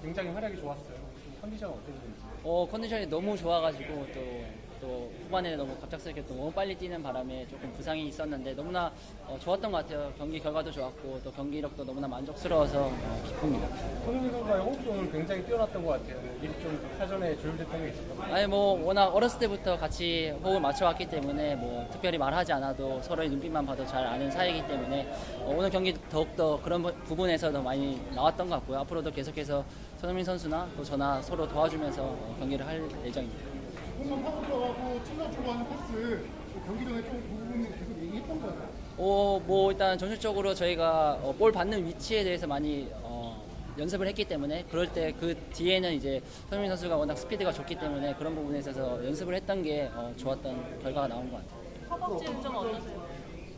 굉장히 활약이 좋았어요. 좀 컨디션은 어땠는지. 어, 컨디션이 너무 좋아가지고 또, 또 후반에 너무 갑작스럽게 또 너무 빨리 뛰는 바람에 조금 부상이 있었는데 너무나 어, 좋았던 것 같아요. 경기 결과도 좋았고 또 경기력도 너무나 만족스러워서 어, 기쁩니다. 손흥민 선수와의 호흡도 오늘 굉장히 뛰어났던 것 같아요. 미리 좀 사전에 조율됐던 게 같아요. 아니 뭐 워낙 어렸을 때부터 같이 호흡을 맞춰왔기 때문에 뭐 특별히 말하지 않아도 서로의 눈빛만 봐도 잘 아는 사이이기 때문에 어, 오늘 경기 더욱더 그런 부- 부분에서 더 많이 나왔던 것 같고요. 앞으로도 계속해서 손흥민 선수나 또 저나 서로 도와주면서 어, 경기를 할 예정입니다. 공만 파고 들어가고 찔러 주고 하는 패스 경기 전에 좀그 부분을 계속 얘기했던 거예요. 어, 뭐 일단 전술적으로 저희가 어, 볼 받는 위치에 대해서 많이 어, 연습을 했기 때문에 그럴 때 그 뒤에는 이제 손흥민 선수가 워낙 스피드가 좋기 때문에 그런 부분에 있어서 연습을 했던 게 어, 좋았던 결과가 나온 것 같아요. 허벅지 일정 어떠세요?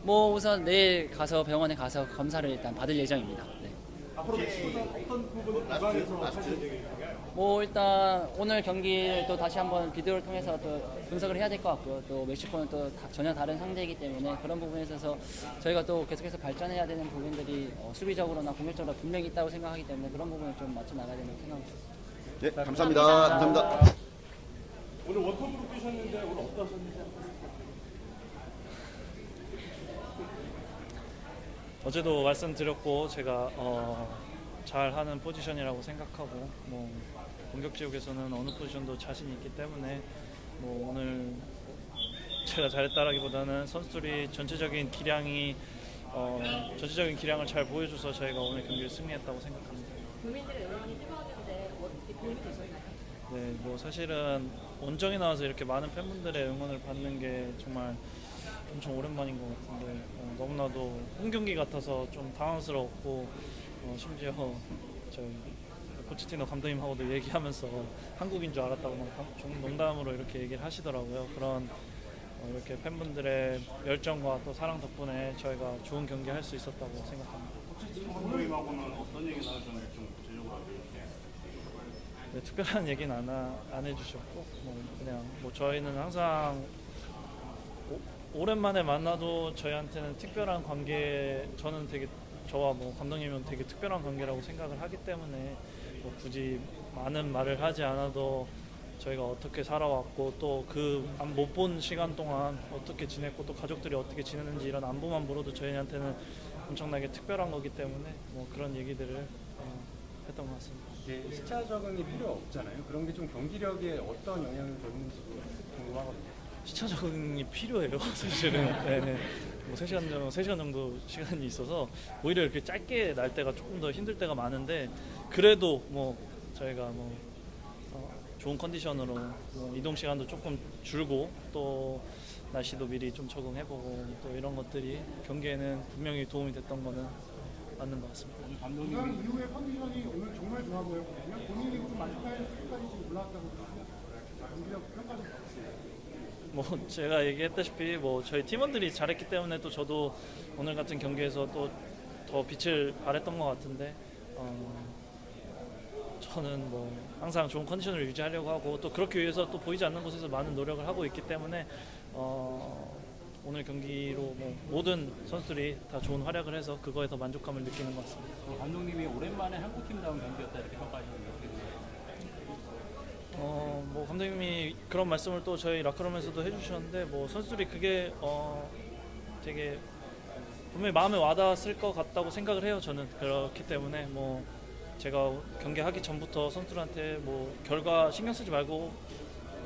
뭐 우선 내일 가서 병원에 가서 검사를 일단 받을 예정입니다. 네. 뭐 일단 오늘 경기를 또 다시 한번 비디오를 통해서 또 분석을 해야 될 것 같고요. 또 멕시코는 또 다- 전혀 다른 상대이기 때문에 그런 부분에 있어서 저희가 또 계속해서 발전해야 되는 부분들이 어, 수비적으로나 공격적으로 분명히 있다고 생각하기 때문에 그런 부분을 좀 맞춰 나가야 되는 생각입니다. 네, 감사합니다. 감사합니다. 오늘 원톱으로 뛰셨는데 오늘 어떠셨는지 어제도 말씀드렸고 제가 어, 잘하는 포지션이라고 생각하고 뭐 공격 지역에서는 어느 포지션도 자신 있기 때문에 뭐 오늘 제가 잘했다라기보다는 선수들이 전체적인 기량이 어, 전체적인 기량을 잘 보여줘서 저희가 오늘 경기를 승리했다고 생각합니다. 국민들의 응원이 뜨거웠는데 어떻게 도움이 되셨나요? 네, 뭐 사실은 원정에 나와서 이렇게 많은 팬분들의 응원을 받는 게 정말 엄청 오랜만인 것 같은데 어, 너무나도 홈 경기 같아서 좀 당황스러웠고 어, 심지어 저희 포치티노 감독님하고도 얘기하면서 한국인 줄 알았다고 막 감- 좀 농담으로 이렇게 얘기를 하시더라고요. 그런 어, 이렇게 팬분들의 열정과 또 사랑 덕분에 저희가 좋은 경기 할 수 있었다고 생각합니다. 감독님하고는 어떤 얘기 나누셨는지 좀 구체적으로. 네, 특별한 얘기는 안, 하- 안 해주셨고 뭐 그냥 뭐 저희는 항상 오, 오랜만에 만나도 저희한테는 특별한 관계 저는 되게 저와 뭐 감독님은 되게 특별한 관계라고 생각을 하기 때문에 뭐 굳이 많은 말을 하지 않아도 저희가 어떻게 살아왔고 또 그 못 본 시간 동안 어떻게 지냈고 또 가족들이 어떻게 지내는지 이런 안부만 물어도 저희한테는 엄청나게 특별한 거기 때문에 뭐 그런 얘기들을 어, 했던 것 같습니다. 네, 시차 적응이 필요 없잖아요. 그런 게 좀 경기력에 어떤 영향을 줬는지. 시차 적응이 필요해요, 사실은. 네, 네. 뭐 3시간 정도, 3시간 정도 시간이 있어서 오히려 이렇게 짧게 날 때가 조금 더 힘들 때가 많은데 그래도 뭐 저희가 뭐 어, 좋은 컨디션으로 뭐 이동 시간도 조금 줄고 또 날씨도 미리 좀 적응해보고 또 이런 것들이 경기에는 분명히 도움이 됐던 거는 맞는 것 같습니다. 부상 이후의 컨디션이 오늘 정말 좋아 보였거든요. 본인이 좀 만족할 수까지 지금 올라왔다고 경기력 평가 좀 받으세요. 뭐 제가 얘기했다시피 뭐 저희 팀원들이 잘했기 때문에 또 저도 오늘 같은 경기에서 또 더 빛을 발했던 것 같은데 어, 저는 뭐 항상 좋은 컨디션을 유지하려고 하고 또 그렇게 위해서 또 보이지 않는 곳에서 많은 노력을 하고 있기 때문에 어, 오늘 경기로 뭐 모든 선수들이 다 좋은 활약을 해서 그거에 더 만족감을 느끼는 것 같습니다. 그 감독님이 오랜만에 한국팀다운 경기였다 이렇게? 어, 뭐 감독님이 그런 말씀을 또 저희 라커룸에서도 해주셨는데 뭐 선수들이 그게 어, 되게 분명히 마음에 와닿았을 것 같다고 생각을 해요. 저는 그렇기 때문에 뭐 제가 경기하기 전부터 선수들한테 뭐 결과 신경 쓰지 말고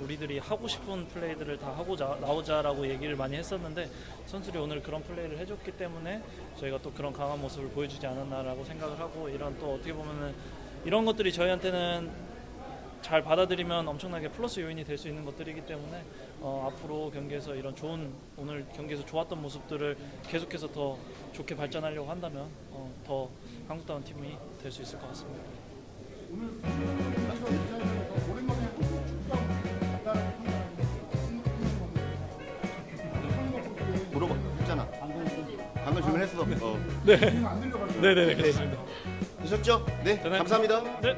우리들이 하고 싶은 플레이들을 다 하고 자 나오자라고 얘기를 많이 했었는데 선수들이 오늘 그런 플레이를 해줬기 때문에 저희가 또 그런 강한 모습을 보여주지 않았나라고 생각을 하고 이런 또 어떻게 보면은 이런 것들이 저희한테는 잘 받아들이면 엄청나게 플러스 요인이 될 수 있는 것들이기 때문에 어, 앞으로 경기에서 이런 좋은 오늘 경기에서 좋았던 모습들을 계속해서 더 좋게 발전하려고 한다면 어, 더 한국다운 팀이 될 수 있을 것 같습니다. 물어봐. 했잖아. 방금 질문했어. 어. 지금 안 들려가지고 네네 그렇습니다. 되셨죠? 네, 감사합니다. 네.